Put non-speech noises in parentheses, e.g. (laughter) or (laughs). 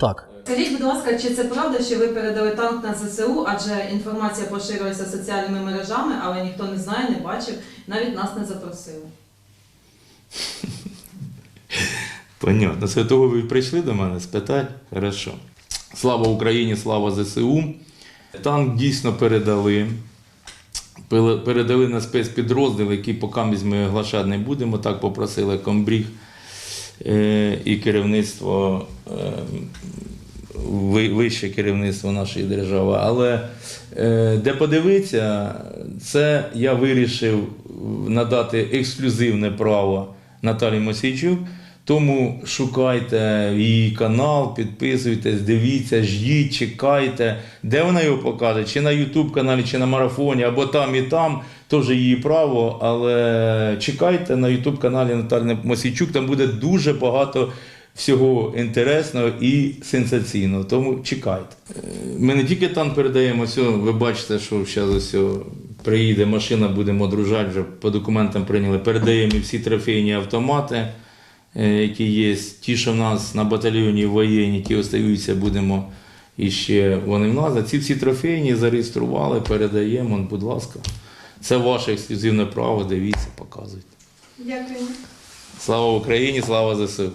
Так. Скажіть, будь ласка, чи це правда, що ви передали танк на ЗСУ, адже інформація поширюється соціальними мережами, але ніхто не знає, не бачив, навіть нас не запросили. (laughs) Понятно. Це того ви прийшли до мене спитати? Хорошо. Слава Україні, слава ЗСУ. Танк дійсно передали. Передали на спецпідрозділ, який поки ми оглашати не будемо. Так попросили комбріг і керівництво, е, ви- вище керівництво нашої держави. Але е, де подивитися, це я вирішив надати ексклюзивне право Наталі Мосійчук. Тому шукайте її канал, підписуйтесь, дивіться, ждіть, чекайте. Де вона його покаже? Чи на YouTube каналі, чи на марафоні, або там і там, теж її право. Але чекайте на YouTube каналі Наталі Мосійчук, там буде дуже багато всього інтересного і сенсаційного. Тому чекайте. Ми не тільки танк передаємо, все, ви бачите, що зараз ось приїде машина, будемо дружати, вже по документам прийняли. Передаємо всі трофейні автомати е, які є. Ті, що в нас на батальйоні воєнні, ті остаються, будемо іще вони в нас. А ці всі трофейні зареєстрували, передаємо, будь ласка. Це ваше ексклюзивне право, дивіться, показуйте. Дякую. Слава Україні, слава ЗСУ!